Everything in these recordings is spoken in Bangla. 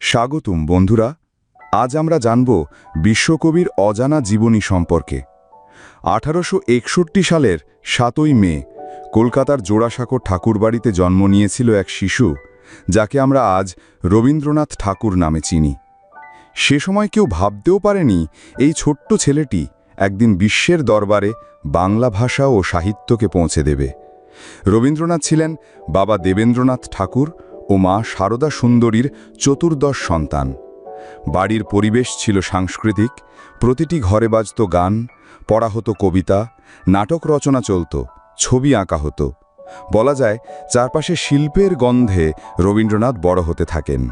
স্বাগতম বন্ধুরা, আজ আমরা জানব বিশ্বকবির অজানা জীবনী সম্পর্কে। আঠারোশো একষট্টি সালের সাতই মে কলকাতার জোড়াসাঁকো ঠাকুরবাড়িতে জন্ম নিয়েছিল এক শিশু, যাকে আমরা আজ রবীন্দ্রনাথ ঠাকুর নামে চিনি। সে সময় কেউ ভাবতেও পারেনি এই ছোট্ট ছেলেটি একদিন বিশ্বের দরবারে বাংলা ভাষা ও সাহিত্যকে পৌঁছে দেবে। রবীন্দ্রনাথ ছিলেন বাবা দেবেন্দ্রনাথ ঠাকুর ও মা সারদা সুন্দরীর চতুর্দশ সন্তান। বাড়ির পরিবেশ ছিল সাংস্কৃতিক, প্রতিটি ঘরে বাজত গান, পড়া হতো কবিতা, নাটক রচনা চলত, ছবি আঁকা হতো। বলা যায়, চারপাশে শিল্পের গন্ধে রবীন্দ্রনাথ বড় হতে থাকেন।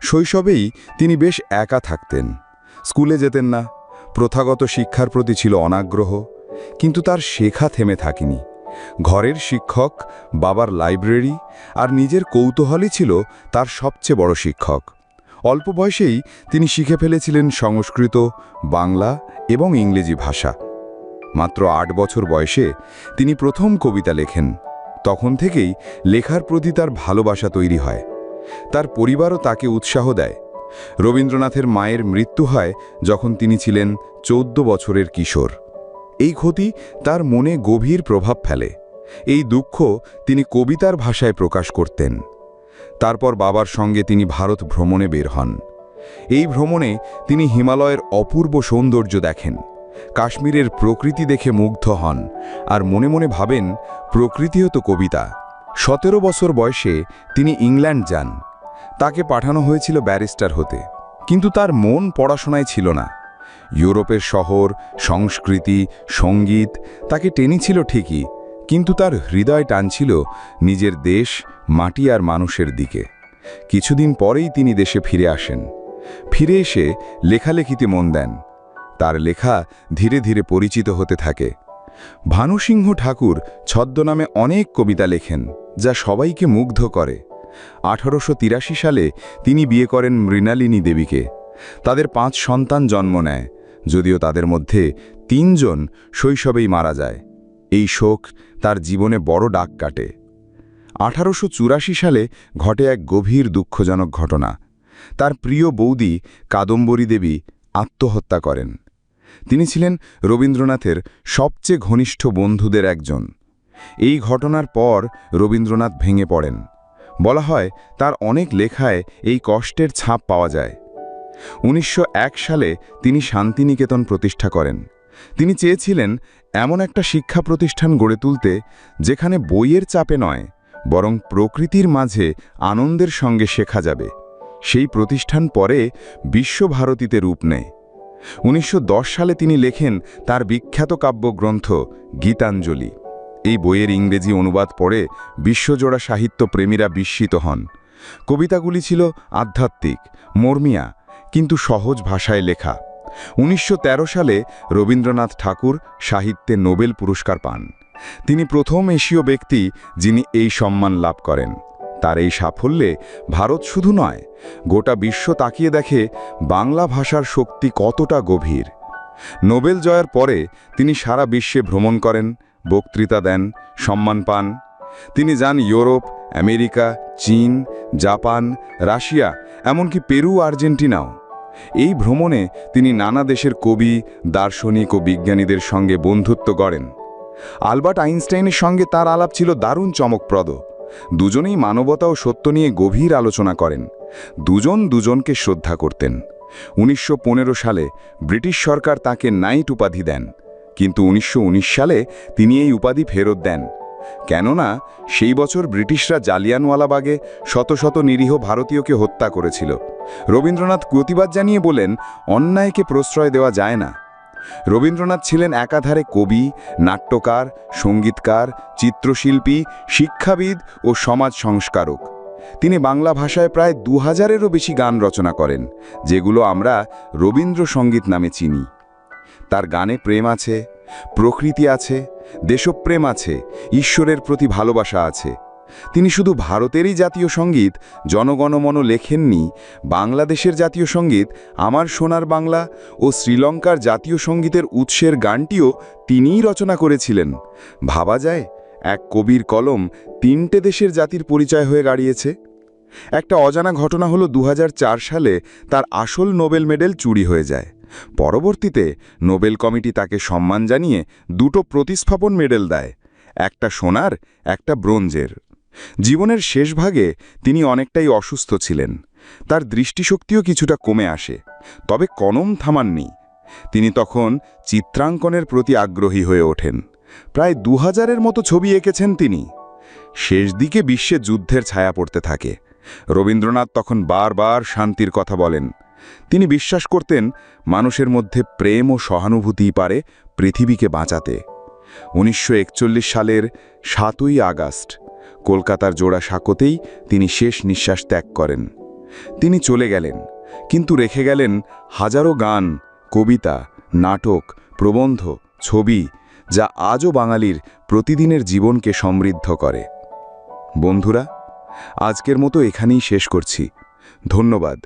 শৈশবেই তিনি বেশ একা থাকতেন। স্কুলে যেতেন না, প্রথাগত শিক্ষার প্রতি ছিল অনাগ্রহ, কিন্তু তার শেখা থেমে থাকেনি। ঘরের শিক্ষক, বাবার লাইব্রেরি আর নিজের কৌতূহলই ছিল তার সবচেয়ে বড় শিক্ষক। অল্প বয়সেই তিনি শিখে ফেলেছিলেন সংস্কৃত, বাংলা এবং ইংরেজি ভাষা। মাত্র আট বছর বয়সে তিনি প্রথম কবিতা লেখেন। তখন থেকেই লেখার প্রতি তার ভালোবাসা তৈরি হয়। তার পরিবারও তাকে উৎসাহ দেয়। রবীন্দ্রনাথের মায়ের মৃত্যু হয় যখন তিনি ছিলেন চৌদ্দ বছরের কিশোর। এই ক্ষতি তার মনে গভীর প্রভাব ফেলে। এই দুঃখ তিনি কবিতার ভাষায় প্রকাশ করতেন। তারপর বাবার সঙ্গে তিনি ভারত ভ্রমণে বের হন। এই ভ্রমণে তিনি হিমালয়ের অপূর্ব সৌন্দর্য দেখেন, কাশ্মীরের প্রকৃতি দেখে মুগ্ধ হন আর মনে মনে ভাবেন, প্রকৃতিও তো কবিতা। সতেরো বছর বয়সে তিনি ইংল্যান্ড যান। তাকে পাঠানো হয়েছিল ব্যারিস্টার হতে। কিন্তু তার মন পড়াশোনায় ছিল না। ইউরোপের শহর, সংস্কৃতি, সংগীত, তাকে টেনেছিল ঠিকই, কিন্তু তার হৃদয় টানছিল নিজের দেশ, মাটি আর মানুষের দিকে। কিছুদিন পরেই তিনি দেশে ফিরে আসেন। ফিরে এসে লেখালেখিতে মন দেন। তার লেখা ধীরে ধীরে পরিচিত হতে থাকে। ভানুসিংহ ঠাকুর ছদ্মনামে অনেক কবিতা লেখেন, যা সবাইকে মুগ্ধ করে। আঠারোশো তিরাশি সালে তিনি বিয়ে করেন মৃণালিনী দেবীকে। তাদের পাঁচ সন্তান জন্ম নেয়। যদিও তাদের মধ্যে তিনজন শৈশবেই মারা যায়। এই শোক তার জীবনে বড় ডাক কাটে। আঠারোশো চুরাশি সালে ঘটে এক গভীর দুঃখজনক ঘটনা। তার প্রিয় বৌদি কাদম্বরী দেবী আত্মহত্যা করেন। তিনি ছিলেন রবীন্দ্রনাথের সবচেয়ে ঘনিষ্ঠ বন্ধুদের একজন। এই ঘটনার পর রবীন্দ্রনাথ ভেঙে পড়েন। বলা হয় তার অনেক লেখায় এই কষ্টের ছাপ পাওয়া যায়। উনিশশো এক সালে তিনি শান্তিনিকেতন প্রতিষ্ঠা করেন। তিনি চেয়েছিলেন এমন একটা শিক্ষা প্রতিষ্ঠান গড়ে তুলতে, যেখানে বইয়ের চাপে নয়, বরং প্রকৃতির মাঝে আনন্দের সঙ্গে শেখা যাবে। সেই প্রতিষ্ঠান পরে বিশ্বভারতীতে রূপ নেয়। উনিশশো দশ সালে তিনি লেখেন তার বিখ্যাত কাব্যগ্রন্থ গীতাঞ্জলি। এই বইয়ের ইংরেজি অনুবাদ পড়ে বিশ্বজোড়া সাহিত্য প্রেমীরা বিস্মিত হন। কবিতাগুলি ছিল আধ্যাত্মিক, মর্মিয়া কিন্তু সহজ ভাষায় লেখা। উনিশশো তেরো সালে রবীন্দ্রনাথ ঠাকুর সাহিত্যে নোবেল পুরস্কার পান। তিনি প্রথম এশীয় ব্যক্তি যিনি এই সম্মান লাভ করেন। তার এই সাফল্যে ভারত শুধু নয়, গোটা বিশ্ব তাকিয়ে দেখে বাংলা ভাষার শক্তি কতটা গভীর। নোবেল জয়ের পরে তিনি সারা বিশ্বে ভ্রমণ করেন, বক্তৃতা দেন, সম্মান পান। তিনি যান ইউরোপ, আমেরিকা, চীন, জাপান, রাশিয়া, এমনকি পেরু, আর্জেন্টিনাও। এই ভ্রমণে তিনি নানা দেশের কবি, দার্শনিক ও বিজ্ঞানীদের সঙ্গে বন্ধুত্ব গড়েন। আলবার্ট আইনস্টাইনের সঙ্গে তার আলাপ ছিল দারুণ চমকপ্রদ। দুজনেই মানবতা ও সত্য নিয়ে গভীর আলোচনা করেন। দুজন দুজনকে শ্রদ্ধা করতেন। উনিশশো পনেরো সালে ব্রিটিশ সরকার তাকে নাইট উপাধি দেন। কিন্তু উনিশশো উনিশ সালে তিনি এই উপাধি ফেরত দেন। কেননা সেই বছর ব্রিটিশরা জালিয়ানওয়ালাবাগে শত শত নিরীহ ভারতীয়কে হত্যা করেছিল। রবীন্দ্রনাথ প্রতিবাদ জানিয়ে বলেন, অন্যায়কে প্রশ্রয় দেওয়া যায় না। রবীন্দ্রনাথ ছিলেন একাধারে কবি, নাট্যকার, সঙ্গীতকার, চিত্রশিল্পী, শিক্ষাবিদ ও সমাজ সংস্কারক। তিনি বাংলা ভাষায় প্রায় দু হাজারেরও বেশি গান রচনা করেন, যেগুলো আমরা রবীন্দ্রসঙ্গীত নামে চিনি। তার গানে প্রেম আছে প্রকৃতি আছে, দেশপ্রেম আছে, ঈশ্বরের প্রতি ভালোবাসা আছে। তিনি শুধু ভারতেরই জাতীয় সংগীত জনগণমন লেখেননি, বাংলাদেশের জাতীয় সংগীত, আমার সোনার বাংলা ও শ্রীলঙ্কার জাতীয় সঙ্গীতের উৎসের গানটিও তিনিই রচনা করেছিলেন। ভাবা যায়, এক কবির কলম তিনটে দেশের জাতির পরিচয় হয়ে গাড়িয়েছে একটা অজানা ঘটনা হলো দুহাজার চার সালে তার আসল নোবেল মেডেল চুরি হয়ে যায়। পরবর্তীতে নোবেল কমিটি তাকে সম্মান জানিয়ে দুটো প্রতিস্থাপন মেডেল দেয়, একটা সোনার, একটা ব্রোঞ্জের। জীবনের শেষ ভাগে তিনি অনেকটাই অসুস্থ ছিলেন। তার দৃষ্টিশক্তিও কিছুটা কমে আসে, তবে কনম থামাননি। তিনি তখন চিত্রাঙ্কনের প্রতি আগ্রহী হয়ে ওঠেন। প্রায় দু হাজারের মতো ছবি এঁকেছেন তিনি। শেষ দিকে বিশ্বে যুদ্ধের ছায়া পড়তে থাকে। রবীন্দ্রনাথ তখন বারবার শান্তির কথা বলেন। তিনি বিশ্বাস করতেন মানুষের মধ্যে প্রেম ও সহানুভূতিই পারে পৃথিবীকে বাঁচাতে। উনিশশো একচল্লিশ সালের সাতই আগস্ট, কলকাতার জোড়া সাঁকোতেই তিনি শেষ নিঃশ্বাস ত্যাগ করেন। তিনি চলে গেলেন, কিন্তু রেখে গেলেন হাজারো গান, কবিতা, নাটক, প্রবন্ধ, ছবি, যা আজও বাঙালির প্রতিদিনের জীবনকে সমৃদ্ধ করে। বন্ধুরা, আজকের মতো এখানেই শেষ করছি। ধন্যবাদ।